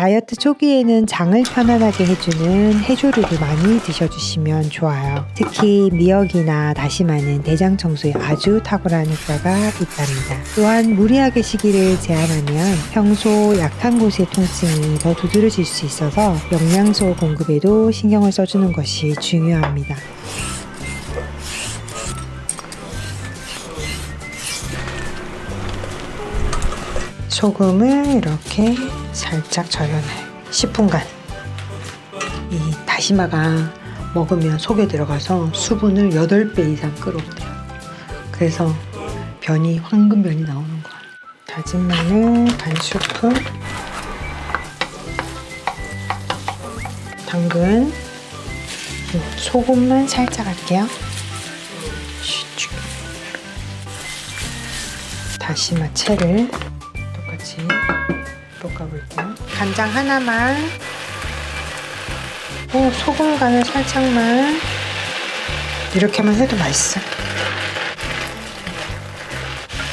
다이어트 초기에는 장을 편안하게 해주는 해조류를 많이 드셔주시면 좋아요. 특히 미역이나 다시마는 대장 청소에 아주 탁월한 효과가 있답니다. 또한 무리하게 시기를 제한하면 평소 약한 곳의 통증이 더 두드러질 수 있어서 영양소 공급에도 신경을 써주는 것이 중요합니다. 소금을 이렇게 살짝 절여놔요. 10분간. 이 다시마가 먹으면 속에 들어가서 수분을 8배 이상 끌어올대요. 그래서 변이, 황금변이 나오는 거야. 다진 마늘 반 스푼, 당근, 소금만 살짝 할게요. 다시마 채를 똑 같이 볶아볼게요. 간장 하나만, 어, 소금 간을 살짝만 이렇게만 해도 맛있어.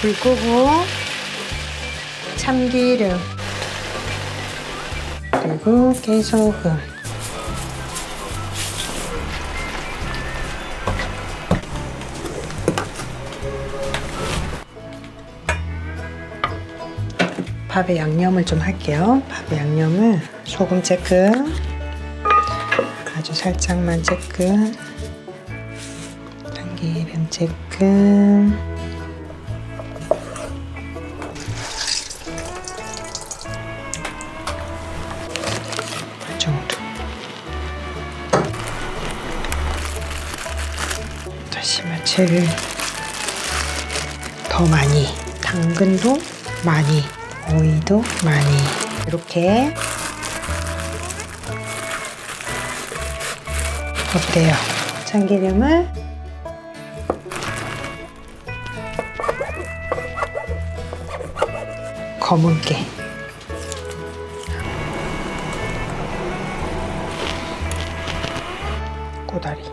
불 끄고 참기름 그리고 깨소금 밥에 양념을 좀 할게요. 밥에 양념을 소금 쬐끔 아주 살짝만 쬐끔 참기름 쬐끔 이 정도 다시 마 채를 더 많이 당근도 많이 오이도 많이. 이렇게. 어때요? 참기름을? 검은게. 꼬다리